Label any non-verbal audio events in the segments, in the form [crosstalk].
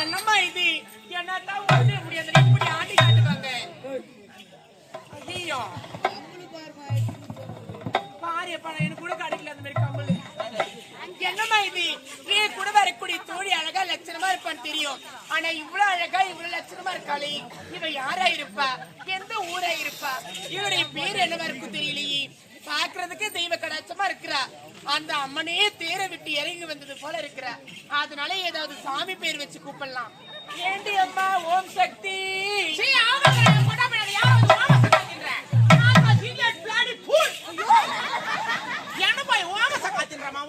என்னம்மா இது? என்னத்தான் ஒண்ணு முடியாது இப்படி ஆட்டி காட்டுவாங்க? ஐயோ. பாரு எனக்கு கூட கிடைக்கல அந்த மாதிரி கம்பல் என்னம்மா இது? நீ கூட வரக்கூடிய தோழி அழகா லட்சணமா இருப்பான்னு தெரியும். ஆனா இவ்வளவு அழகா இவ்வளவு லட்சணமா இருக்காளே. இவ யாரா இருப்பா? எந்த ஊரா இருப்பா? இவருடைய பேர் என்னவா இருக்கும் தெரியலையே. பாக்குறதுக்கு தெய்வ கடாட்சமா இருக்கிறா. அந்த அம்மனே தேர விட்டு இறங்கி வந்தது போல இருக்கிறா. அதனால ஏதாவது சாமி பேர் வச்சு கூப்பிடலாம். ஏண்டி அம்மா ஓம் சக்தி. என்னப்பா ஓமச காத்தின்றமா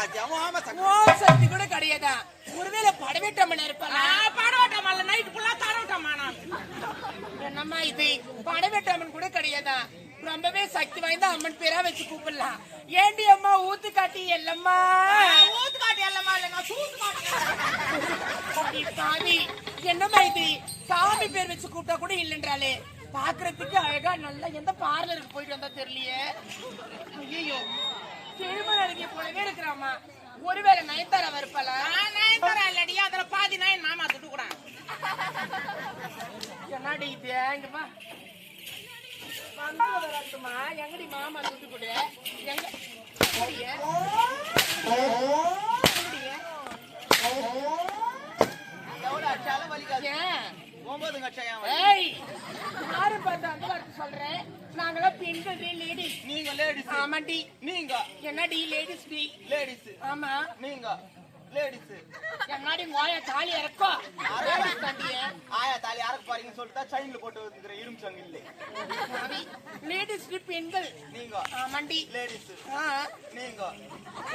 ஓம் சக்தி கூட கிடையாதா? ஒருவேளை படவேட்டம்மன் இருப்பாளா பாடவட்டமா நைட் ஃபுல்லா தரவட்டமா நான்? என்னம்மா இது? படவேட்டம்மன் கூட கிடையாதா? ரொம்பவே சக்தி வாய்ந்த அம்மன் பேரா வச்சு கூப்பிடலாம். ஏண்டி அம்மா ஊத்து காட்டி எல்லம்மா ஊத்து காட்டி இல்லம்மா இல்ல நான் சூத்து காட்டி அடி சாமி என்னம்மா இது? சாமி பேர் வச்சு கூப்பிட்டா கூட இல்லைன்றாலே பாக்குறதுக்கு அழகா நல்லா எந்த பார்லருக்கு போயிட்டு வந்தா தெரியலையே. ஐயோ திருமண அழகிய போலவே இருக்கிறாமா ஒருவேளை நயன்தாரா இருப்பாளா நான் தர இல்லடி. அதுல பாதி நான் மாமா துட்டு கூட என்னடி இது? இங்க வா. வந்து வரட்டுமா? எங்கடி மாமா துட்டு கொடு எங்க ஒன்பது ஏய் யாரு பார்த்து அந்த வார்த்தை சொல்றேன் நாங்களாம் பெண்கள் லேடிஸ் நீங்க லேடிஸ் ஆமாடி நீங்க. என்னடி லேடிஸ் டி? லேடிஸ் ஆமா. நீங்க. லேடிஸ் என்னடி மோய தாலி இறக்கோ லேடிஸ் தாண்டியே ஆயா தாலி யாருக்கு பாருங்கன்னு சொல்லிட்டு செயின்ல போட்டு வந்துக்கிற இரும்பு சங்கில்லை லேடிஸ் பெண்கள். நீங்க. ஆமாண்டி லேடிஸ் நீங்க.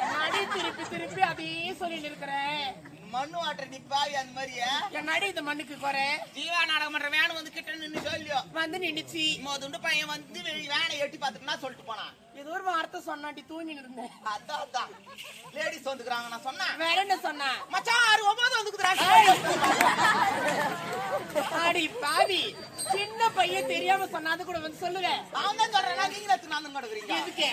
என்னடி திருப்பி திருப்பி அதையே சொல்லிட்டு இருக்கிறேன் மண்ணு வாட்டர் நீ பாவி அந்த மாதிரியே? என்னடி இந்த மண்ணுக்கு குறை. ஜீவா நாடகம் பண்ற வேன் வந்து கிட்ட நின்னு சொல்லியோ. வந்து நின்னுச்சு. மோதுண்டு பையன் வந்து வேனை எட்டி பார்த்துட்டுனா சொல்லிட்டு போனான். ஏதோ ஒரு வார்த்தை சொன்னாடி தூங்கி இருந்தேன். அதான் அதான். லேடிஸ் வந்துக்கிறாங்க நான் சொன்னேன். வேற என்ன சொன்னா மச்சான் ஆறு ஒன்பது வந்துக்குறாங்க அடி பாவி. சின்ன பையன் தெரியாம சொன்னாது கூட வந்து சொல்லுவேன் அவன் தான் சொல்றேன் நீங்க நான் கொடுக்குறீங்க எதுக்கு.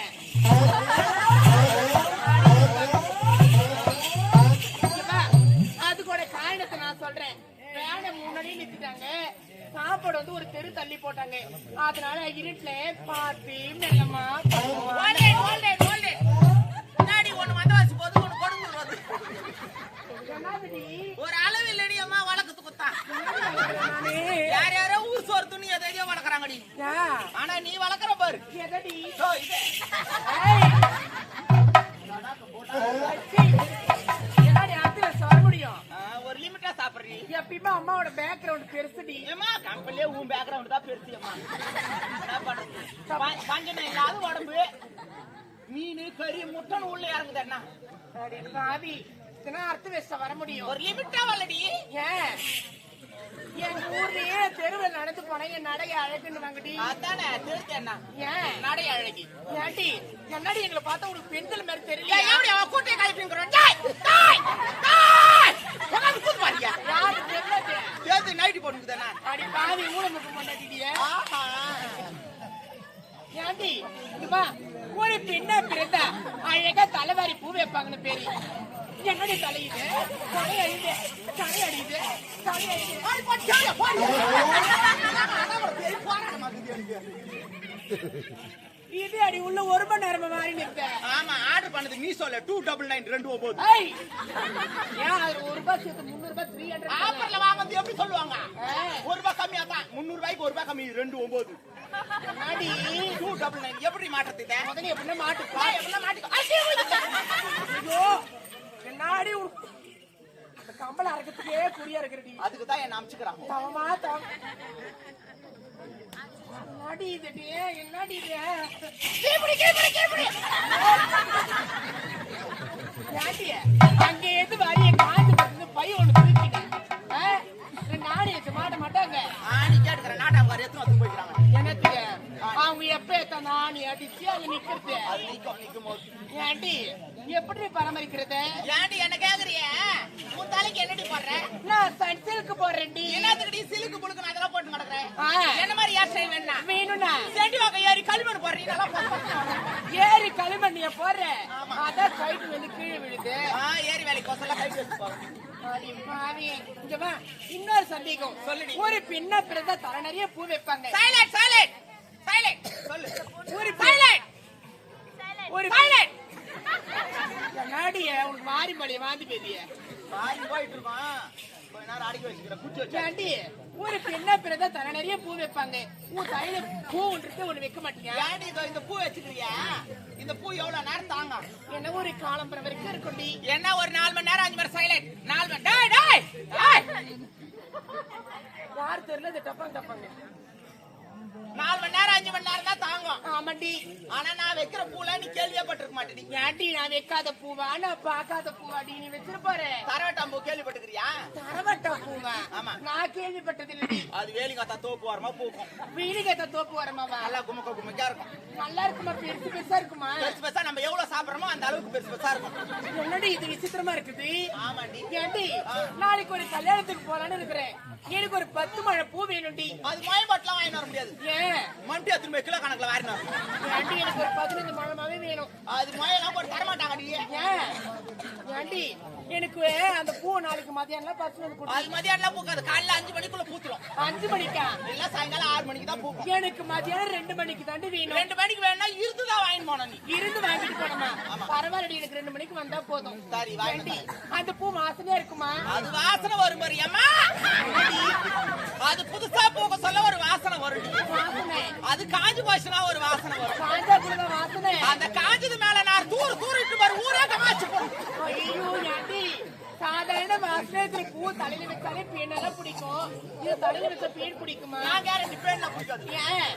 அது கூட காரணத்தை நான் சொல்றேன். வேனை முன்னாடி நிறுத்திட்டாங்க. சாப்பாடு வந்து ஒரு தெரு தள்ளி போட்டாங்க. அதனால இருட்டுல பார்த்து மெல்லமா ஒண்ணு வந்து வச்சு போது ஒண்ணு கொடுங்க வருது என்னதுடி? ஒரு அளவு இல்லடி அம்மா வழக்கத்து குத்தா நானே. யார் யாரோ ஊர் சோறு துணி எதையோ வளர்க்குறாங்கடி? ஆனா நீ வளர்க்குற பாரு. எதடி? ஒரு லிமிட்டா சாப்பிடுறீ. எப்பயுமே அம்மாவோட பேக்ரவுண்ட் பெருசுடி. ஏமா கம்பெனிலே உன் பேக்ரவுண்ட் தான் பெருசு அம்மா இல்லாத உடம்பு மீன் கறி முட்டன் உள்ள இறங்குது என்ன? இதெல்லாம் அர்த்த வேஸ்ட வர முடியும்? ஒரு லிமிட்டா வரலடி. ஏன்? எங்க ஊர்லயே தெருவில் நடந்து போனா என் நடைய அழகுன்னு வாங்கடி அதானே என்ன? ஏன்? நடை அழகி. ஏன்டி? என்னடி எங்களை பார்த்தா உனக்கு பெண்கள் மாதிரி தெரியல எப்படி அவன் கூட்டை கழிப்பிங்கிறோம் டேய் யாரு தெரியல சேர்த்து நைட்டி போட்டுக்குதானே அடி பாவி ஊழமுக்கு மாட்டாட்டிய ஆஹா. ஏன்டி? வா. ஒரு பெண்ணா பிறந்தா அழகா தலைவாரி பூ வைப்பாங்கன்னு பேரு. என்னடி தலையுது தலை அழியுது தலை [laughs] இது அடி உள்ள ஒரு மணி நேரமா மாறி நிற்க. ஆமா ஆர்டர் பண்ணது மீஷோல டூ டபுள் நைன் ரெண்டு ஒன்பது ஏய். ஏன் அது ஒரு ரூபாய் சேர்த்து முந்நூறு ரூபாய் த்ரீ ஹண்ட்ரட் ஆஃபர்ல வாங்குறது எப்படி சொல்லுவாங்க? ஒரு ரூபாய் கம்மியா தான். முந்நூறு ரூபாய்க்கு ஒரு ரூபாய் கம்மி ரெண்டு ஒன்பது அடி டூ டபுள் நைன் எப்படி மாற்றத்தை முதல்ல எப்படின்னா மாட்டுப்பா எப்படிலாம் மாட்டிக்கோ ஐயோ, உன் அந்த கம்பள அரைக்கிறதுக்கே குறியா இருக்கிறடி அதுக்கு தான் என்ன அமிச்சுக்கிறாங்க தவமா தவம் என்னடி இதுடி என்னடி இது? அங்க எது வரிய காஞ்சு போட்டு பை ஒண்ணு தூக்கிட்டேன் நானே எடுத்து மாட்ட மாட்டாங்க. ஆணி கேட்டுக்கிறேன் நாட்டாங்க எத்தனை வந்து போய்க்கிறாங்க? அவங்க எப்ப எத்தனா நீ அடிச்சு நிக்கிறது ஏன்டி எப்படி பராமரிக்கிறது? ஏன்டி என்ன கேக்குறிய? உன் தலைக்கு என்னடி போடுற? நான் சன்சில்க்கு போடுறேன்டி. என்னத்துக்கு நீ சிலுக்கு புழுக்கு நான் அதெல்லாம் போட்டு நடக்கிறேன். என்ன மாதிரி ஹேர் ஸ்டைல் வேணா வேணும்னா? செண்டி வாக்க ஏறி களிமண் போடுறீங்க நல்லா ஏறி தண்ணிய போடுற. ஆமா. அதான் கைட்டு வந்து கீழே விழுது. ஏரி வேலைக்கு கொசல கை வச்சு போறோம் அடி பாவி. இங்க வா. இன்னொரு சந்தேகம். ஒரு பெண்ணா பிறந்தா தலை நிறைய பூ வைப்பாங்க. சைலண்ட் ஒரு சைலண்ட் ஒரு சைலண்ட் நாடிய உனக்கு மாறி மொழி வாந்தி பேதிய வாங்கி போயிட்டு இருக்கோம் கொஞ்ச நேரம் அடக்கி வச்சுக்கிறேன் குச்சி வச்சு ஏண்டி ஒரு பெண்ணா பிறந்தா தலை நிறைய பூ வைப்பாங்க. உன் தலையில பூ ஒன்று ஒண்ணு வைக்க மாட்டீங்க ஏன்டி இந்த பூ வச்சுக்கிறியா? இந்த பூ எவ்வளவு நேரம் தாங்க? என்ன ஒரு காலம்பரம் வரைக்கும் இருக்கும்டி. என்ன ஒரு நாலு மணி நேரம் அஞ்சு மணி சைலண்ட் நாலு மணி டேய் டேய். யார் தெரியல இது டப்பாங்க டப்பாங்க நாலு மணி நேரம் அஞ்சு மணி நேரம் தான் தாங்கும். ஆமாண்டி. ஆனா நான் வைக்கிற பூல நீ கேள்விப்பட்டிருக்க மாட்டேடி. ஏண்டி நான் வைக்காத பூவா? நான் பார்க்காத பூவாடி நீ வச்சிருப்பாரு தரவட்டாம்பூ கேள்விப்பட்டிருக்கிறியா தரவட்ட பூவா? ஆமா. நான் கேள்விப்பட்டது இல்லடி அது வேலிங்காத்தா தோப்பு வரமா பூக்கும். வீடுகேத்த தோப்பு வரமாவா நல்லா குமுக்க குமுக்கா இருக்கும். நல்லா இருக்குமா? பெருசு பெருசா இருக்குமா? பெருசு பெருசா நம்ம எவ்வளவு சாப்பிடுறோமோ அந்த அளவுக்கு பெருசு பெருசா இருக்கும். என்னடி இது விசித்திரமா இருக்குது? ஆமாண்டி. ஏண்டி நாளைக்கு ஒரு கல்யாணத்துக்கு போலான்னு இருக்கிறேன். எனக்கு ஒரு பத்து மழை பூ வேணும்டி அது மயம்பட்டெல்லாம் வாங்கிட்டு வர முடியாது. மண்டி எத்தனை கிலோ கணக்குல வாரினார் ஏண்டி எனக்கு ஒரு பதினஞ்சு மழமாவே வேணும். அது மழையெல்லாம் போட்டு தரமாட்டாங்கடி. ஏன்? ஏண்டி எனக்கு அந்த பூ நாளைக்கு மதியானம் பத்து கொடு அது மதியானம் பூக்காது. காலைல அஞ்சு மணிக்குள்ள பூத்துரும். அஞ்சு மணிக்கா? இல்ல சாயங்காலம் ஆறு மணிக்கு தான் பூக்கும். எனக்கு மதியானம் ரெண்டு மணிக்கு தாண்டி வேணும். ரெண்டு மணிக்கு வேணா இருந்துதான் வாங்கிட்டு போனோம் நீ. இருந்து வாங்கிட்டு போனோமா? பரவாயில்லடி எனக்கு ரெண்டு மணிக்கு வந்தா போதும். சரி ஏண்டி அந்த பூ வாசனையா இருக்குமா? அது வாசனை வரும் பாரு அது புதுசா பூக்க சொல்ல ஒரு வாசனை வரும் காஞ்சு போச்சுன்னா ஒரு வாசனை வரும். காஞ்சா வாசனை. அந்த காஞ்சது மேல நான் தூர் தூரிட்டு பாரு ஊரே கமாச்சு ஐயோ ஏண்டி? சாதாரண வாசனை பூ தலையில வச்சாலே பெண்ணெல்லாம் பிடிக்கும். இது தலையில வச்ச பெண் பிடிக்குமா? நான் கேரண்டி பேர் பிடிக்காது ஏன்?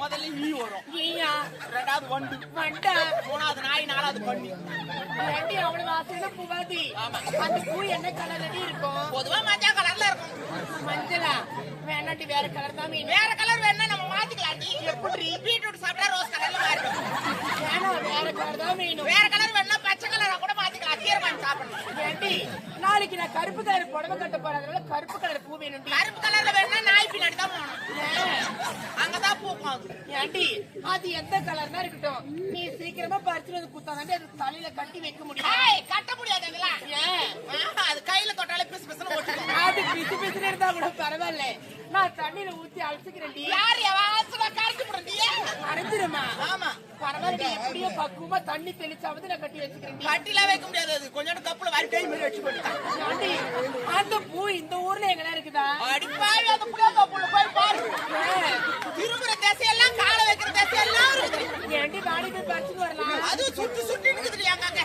முதல்ல ஈ வரும். ஏயா ரெண்டாவது வண்டு. வண்டா? மூணாவது நாய் நாலாவது பண்ணி ஏண்டி அவ்வளவு வாசனை பூவாதி. அந்த பூ என்ன கலர் இருக்கும்? பொதுவா மஞ்சள் கலர்ல இருக்கும். மஞ்சளா? வேணாண்டி வேற கலர் தான் வேற கலர் வேணா நம்ம மாத்திக்கலாம் எப்படி பீட்ரூட் சாப்பிட்டா ரோஸ் கலர்ல வேணாம் வேற கலர் தான் வேணும். வேற கலர் வேணா பச்சை கலரா கூட மாத்திக்கலாம் கீரமான் சாப்பிடணும். ஏண்டி நாளைக்கு நான் கருப்பு கலர் புடவை கட்ட போறதுனால கருப்பு கலர் பூ வேணும்டி கருப்பு கலர்ல வேணா நாய் பின்னாடி தான் போகணும்? அங்கதான் பூக்கும் ஏண்டி அது எந்த கலர்னா இருக்கட்டும். நீ சீக்கிரமா பறிச்சுட்டு வந்து குத்தாதாண்டி அது தலையில கட்டி வைக்க முடியும். கட்ட முடியாதுங்களா ஏன் அது கையில தொட்டாலே பிசு பிசுன்னு ஓட்டிடும் அது பிசு பிசுன்னு இருந்தா கூட பரவாயில்ல. நான் தண்ணியில ஊத்தி அழைச்சிக்கிறேன்டி யார் எவாசமா கரைச்சு போடுறீங்க அரைஞ்சிருமா ஆமா பரவாயில்ல எப்படியோ பக்குவமா தண்ணி தெளிச்சாவது நான் கட்டி வச்சுக்கிறேன்டி கட்டிலாம் வைக்க முடியாது. கொஞ்சோண்டு கப்புல வாரி கை மாதிரி வச்சு போட்டு அந்த பூ இந்த ஊர்ல எங்கனா இருக்குதா? அடிப்பாவி அந்த புளியா கப்புல போய் பாரு? திரும்புற திசையெல்லாம் காலை வைக்கிற திசையெல்லாம் இருக்குது ஏண்டி வாடி போய் பறிச்சுட்டு வரலாம்? அது சுட்டு சுட்டு இருக்குது அங்கங்க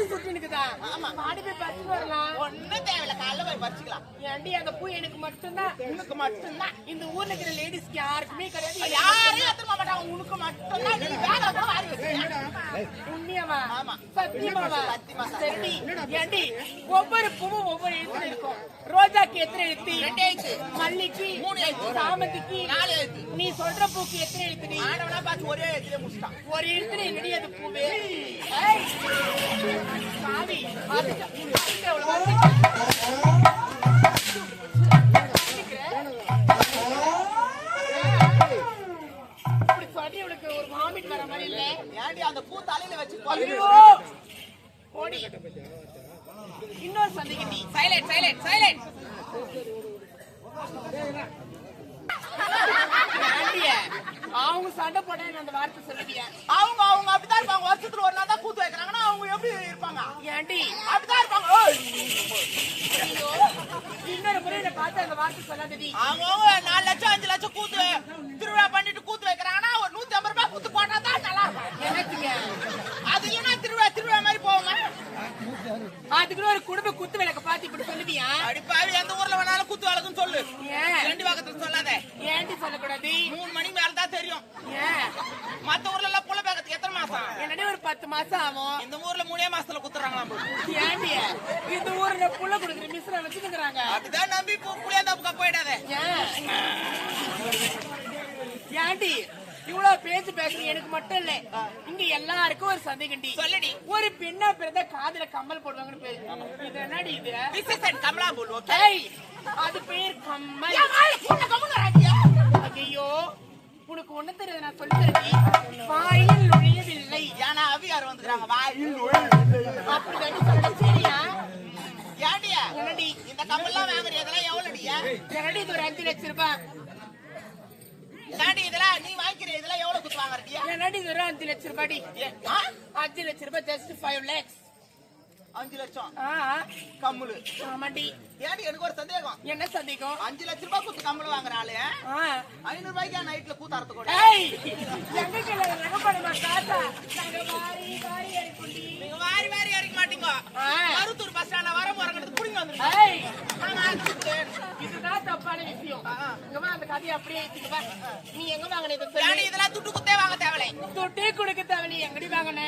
சுட்டு சுட்டு இருக்குதா ஆமா. வாடி போய் பறிச்சுட்டு வரலாம். ஒண்ணும் தேவையில்ல. காலைல போய் பறிச்சுக்கலாம். ஏண்டி அந்த பூ எனக்கு மட்டும்தான்? உனக்கு மட்டும்தான். இந்த ஊர்ல இருக்கிற லேடிஸ்க்கு யாருக்குமே கிடையாது. யாரையும் எடுத்துட்டு போக மாட்டாங்க உனக்கு மட்டும்தான். நீ வேலை கூட வாரி வச்சிருக்க. உண்மையாவா ஆமா. சத்தியமாவா? சத்தியமா. சரி. ஏண்டி ஒவ்வொரு பூவும் ஒவ்வொரு எழுத்துல இருக்கும். ரோஜாக்கு எத்தனை எழுத்து? ரெண்டு எழுத்து. மல்லிக்கு மூணு எழுத்து. சாமந்திக்கு. நாலு எழுத்து. நீ சொல்ற பூக்கு எத்தனை எழுத்து நீ ஆடவனா பார்த்து ஒரே இடத்துல முடிச்சிட்டான். ஒரு எழுத்துல என்னடி அது பூவே? ஏய், சாமி சண்டை போட்டா என்ன அந்த வார்த்தை சொல்லுவியா? அவங்க அவங்க அப்படிதான் இருப்பாங்க. வருஷத்துல ஒரு நாள் தான் கூத்து வைக்கிறாங்கன்னா அவங்க எப்படி இருப்பாங்க? ஏண்டி? அப்படிதான் இருப்பாங்க. இன்னொரு முறை என்ன பார்த்து அந்த வார்த்தை சொல்லாதடி. அவங்க அவங்க நாலு லட்சம் அஞ்சு லட்சம் கூத்து திருவிழா பண்ணிட்டு கூத்து வைக்கிறாங்கன்னா ஒரு நூத்தி ஐம்பது ரூபாய் கூத்து போட்டா தான் நல்லா இருக்கும். எனக்குங்க அது இல்லைன்னா திருவிழா திருவிழா மாதிரி போவாங்க அதுக்குள்ள ஒரு குடும்ப குத்து விளக்க பார்த்து இப்படி சொல்லுவியா? அடிப்பாவி எந்த ஊர்ல வேணாலும் கூத்து வழக்குன்னு சொல்லு. ஏன்? ரெண்டு பக்கத்துல சொல்லாத. ஏண்டி சொல்லக்கூடாது மூணு மணிக்கு மேல தான் தெரியும் ஏன் மத்த ஊர்ல எல்லாம் புள்ள பேக்கத்துக்கு எத்தனை மாசம்? என்னடி ஒரு பத்து மாசம் ஆகும்? இந்த ஊர்ல மூணே மாசத்துல குத்துறாங்களாம் போல. ஏண்டி? இந்த ஊர்ல புள்ள கொடுக்குற மிஸ்ர வச்சுக்கிறாங்க அப்படிதான் நம்பி புளியாந்தாப்புக்கா போயிடாத. ஏன்? ஏண்டி? இவ்வளவு பேச்சு பேசுறீங்க எனக்கு மட்டும் இல்ல. இங்க எல்லாருக்கும் ஒரு சந்தேகண்டி சொல்லுடி. ஒரு பெண்ணா பிறந்த காதுல கம்மல் போடுவாங்கன்னு பேரு. இது என்னடி இது? கமலா ஏய், அது பேர் கம்மல். உங்களுக்கு ஒண்ணு தெரியாது நான் சொல்லி தருவேன் வாயில் நுழையவில்லை. ஏன்னா அவியார் வந்துக்கிறாங்க வாயில் நுழையவில்லை. சொல்ல சரியா? ஏடியா என்னடி இந்த கம்பெல்லாம் வாங்குறிய இதெல்லாம் எவ்வளோடியா என்னடி இது ஒரு அஞ்சு லட்சம் ரூபாய்? ஏடி இதெல்லாம் நீ வாங்கிக்கிற இதெல்லாம் எவ்வளவு கொடுத்து வாங்குறீங்க என்னடி அஞ்சு லட்சம் ரூபாய் அஞ்சு லட்சம் ரூபாய் ஜஸ்ட் ஃபைவ் லேக்ஸ் அஞ்சு லட்சம். கம்முலு ஆமாடி ஏடி எனக்கு ஒரு சந்தேகம். என்ன சந்தேகம்? அஞ்சு லட்ச ரூபாய் குத்து கம்முலு வாங்குற ஆளு ஆ. ஐநூறு ரூபாய்க்கு நைட்ல கூத்தாரத்து கூட? எங்க வாரி வாரி வாரி மாட்டீங்க. மருத்தூர் பஸ் ஸ்டாண்ட்ல வர போறங்கிறது புடிங்க வந்துருங்க. இதுதான் தப்பான விஷயம். ஆ. இங்க வா அந்த கதையை அப்படியே நீ எங்க வாங்கின இதை ஏடி சொல்லி இதெல்லாம் துட்டு குத்தே வாங்க தேவலை துட்டி கொடுக்க தேவை நீ எங்கடி வாங்கின?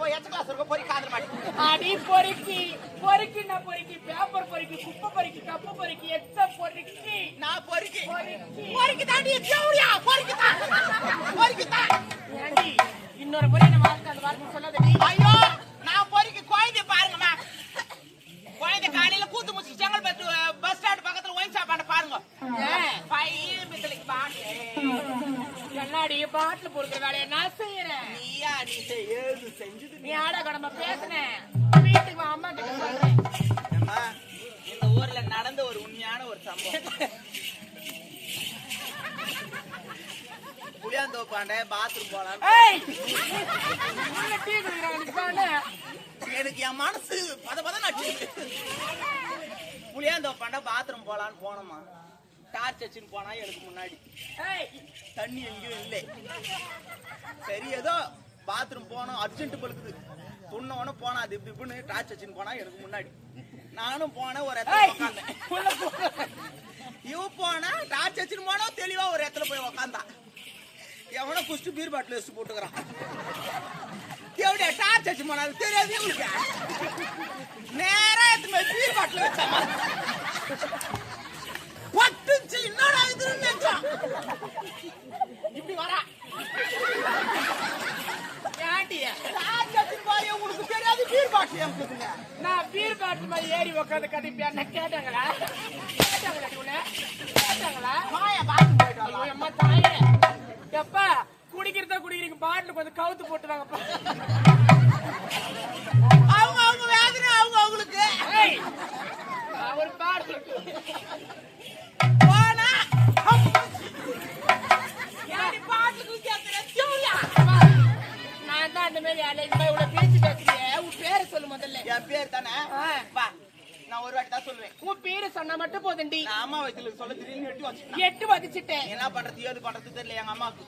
போய் எச்ச கிளாஸ் இருக்க போய் காதல் மாட்டி. அடி பொறுக்கி. பொறுக்கி நான் பொறுக்கி. பேப்பர் பொறுக்கி குப்பை பொறுக்கி கப்பு பொறுக்கி எச்ச பொறுக்கி. நான் பொறுக்கி. பொறுக்கி. பொறுக்கி தாண்டி ஜவுரியா பொறுக்கி தான் பொறுக்கி தான் ஏண்டி இன்னொரு முறை நம்ம நீயா நீ செய்- ஏது செஞ்சது நீ ஆட கடமை பேசுனேன் வீட்டுக்கு அம்மா கிட்ட சொல்றேன். அம்மா, இந்த ஊர்ல நடந்த ஒரு உண்மையான ஒரு சம்பவம். புளியாந்தோப்பாண்ட பாத்ரூம் போலாம் எனக்கு என் மனசு பத பத நச்சு புளியாந்தோப்பாண்ட பாத்ரூம் போலான்னு போனோமா டார்ச் வச்சுன்னு போனா எனக்கு முன்னாடி. ஏய்! தண்ணி எங்கேயும் இல்லை. சரி ஏதோ பாத்ரூம் போனோம் அர்ஜென்ட் பழுக்குது துண்ணவன போனா அது இப்படி இப்படின்னு டார்ச் வச்சுன்னு போனா எனக்கு முன்னாடி. நானும் போனேன் ஒரு இடத்துல உட்காந்தேன் இவ போனா டார்ச் வச்சுன்னு போனா தெளிவா ஒரு இடத்துல போய் உக்காந்தான் எவனோ குஸ்ட் பீர் பாட்டில் வச்சு போட்டுக்கிறான். எப்படியா டார்ச் வச்சு போனா அது தெரியாது இவனுக்கு நேரா எடுத்து போய் பீர் பாட்டில் வச்சாமா பட்டுச்சு இதுன்னு நினைச்சான். இப்படி வரா. போய் உனக்கு தெரியாது பீர் பாட்டில் நான் பீர் பாட்டில் மாதிரி ஏறி உட்காந்து கட்டிப்பியா கேட்டாங்களா? கேட்டாங்களா கேட்டாங்களா? மாயா பாத்ரூம் போயிட்டு அம்மா தாயே. எப்பா குடிக்கிறதா குடிக்கிறீங்க. பாட்டில் கொஞ்சம் கவுத்து போட்டு வாங்கப்பா. அவங்க அவங்க வேதனை அவங்க அவங்களுக்கு. பாட்டில் போனா அந்த மாதிரி அலை இந்த மாதிரி இவ்வளவு பேச்சு பேசுறியே? உன் பேரை சொல்லு முதல்ல. என் பேர் தானே. வா நான் ஒரு வாட்டி தான் சொல்லுவேன். உன் பேரை சொன்னா மட்டும் போதுண்டி நான் அம்மா வயசுல சொல்ல திடீர்னு எட்டி வச்சுட்டேன் எட்டு வதிச்சிட்டேன் என்ன பண்றது? ஏது பண்றது தெரியல எங்க அம்மாவுக்கு.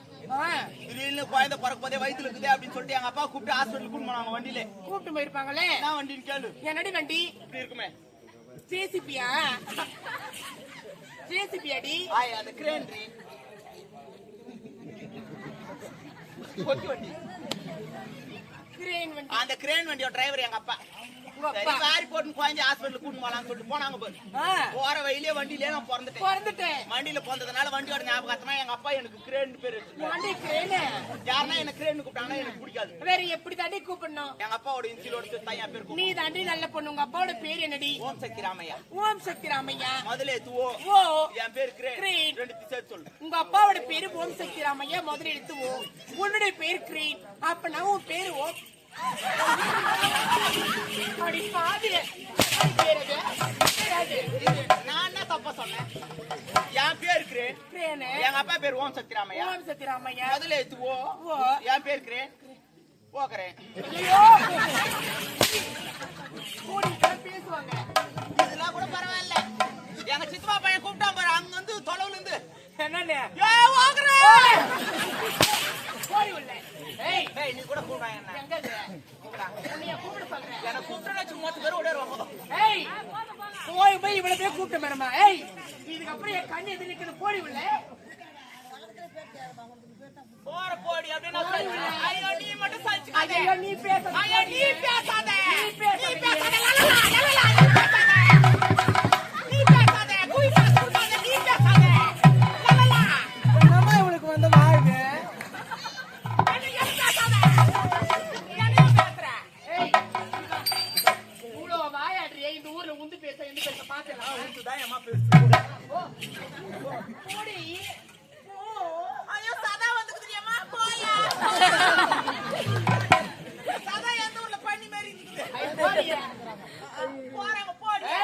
திடீர்னு குழந்தை பிறக்க போதே வயித்துல இருக்குது அப்படின்னு சொல்லிட்டு எங்க அப்பா கூப்பிட்டு ஹாஸ்பிட்டலுக்கு கூட்டு போனாங்க வண்டியில. கூப்பிட்டு போயிருப்பாங்களே? என்ன வண்டின்னு கேளு. என்னடி வண்டி? இப்படி இருக்குமே. ஜேசிபியா? ஜேசிபியாடி? ஆய் அந்த கிரேன் வண்டி. அந்த கிரேன் வண்டியோட டிரைவர் எங்க அப்பா அப்பா. வாரி போட்டு குழந்தை ஹாஸ்பிட்டலுக்கு கூட்டு போலாம்னு சொல்லிட்டு போனாங்க பாரு. போற வழியிலே வண்டியிலே நான் பிறந்துட்டேன். பிறந்துட்டேன். வண்டியில பிறந்ததுனால வண்டியோட ஞாபகத்தமா எங்க அப்பா எனக்கு கிரேன் பேர் வண்டி கிரேனு யாருன்னா என்ன கிரேன் கூப்பிட்டாங்கன்னா எனக்கு பிடிக்காது. வேற எப்படி தாண்டி கூப்பிடணும்? எங்க அப்பாவோட இன்சிலோட சேர்த்து தான் என் பேர் நீ தாண்டி நல்ல பொண்ணு. உங்க அப்பாவோட பேர் என்னடி? ஓம் சக்தி ராமையா. ஓம் சக்தி ராமையா. எத்துவோ ஓ. என் பேர் கிரேன். ரெண்டு சேர்த்து சொல்லு. உங்க அப்பாவோட பேரு ஓம் சக்தி ராமையா. முதல்ல எடுத்து ஓ உன்னுடைய பேர் கிரீன் அப்ப நான் உன் பேரு ஓம் அடி பாதி நான் என்ன தப்பா சொன்னேன்? என் பேர் கிரேன் எங்க அப்பா பேர் ஓம் சக்தி ராமையா ஓம் சக்தி ராமையா முதல்ல எத்துவோ ஓ. என் பேர் கிரேன் போக்குறேன் பேசுவாங்க. இதெல்லாம் கூட பரவாயில்ல. எங்க சித்தப்பா பையன் கூப்பிட்டான் பாரு. அங்க வந்து தொலைவுல இருந்து. என்னன்னு? போடி உள்ள. ஏய் நீ கூட கூப்பிடாங்க என்ன கூப்பிட்டு மொத்த பேர் ஓடிடுவாங்க ஏய் போய் போய் இவ்வளவு பேர் கூப்பிட்டு மேடமா. ஏய் இதுக்கப்புறம் என் கண்ணு எது நிக்குது. போடி உள்ள போற போடி அப்படின்னு. ஐயோ நீ மட்டும் சலிச்சுக்காத. ஐயோ நீ பேச ஐயோ நீ பேசாத. பேசாத. பேசாத. நீ பேசாத.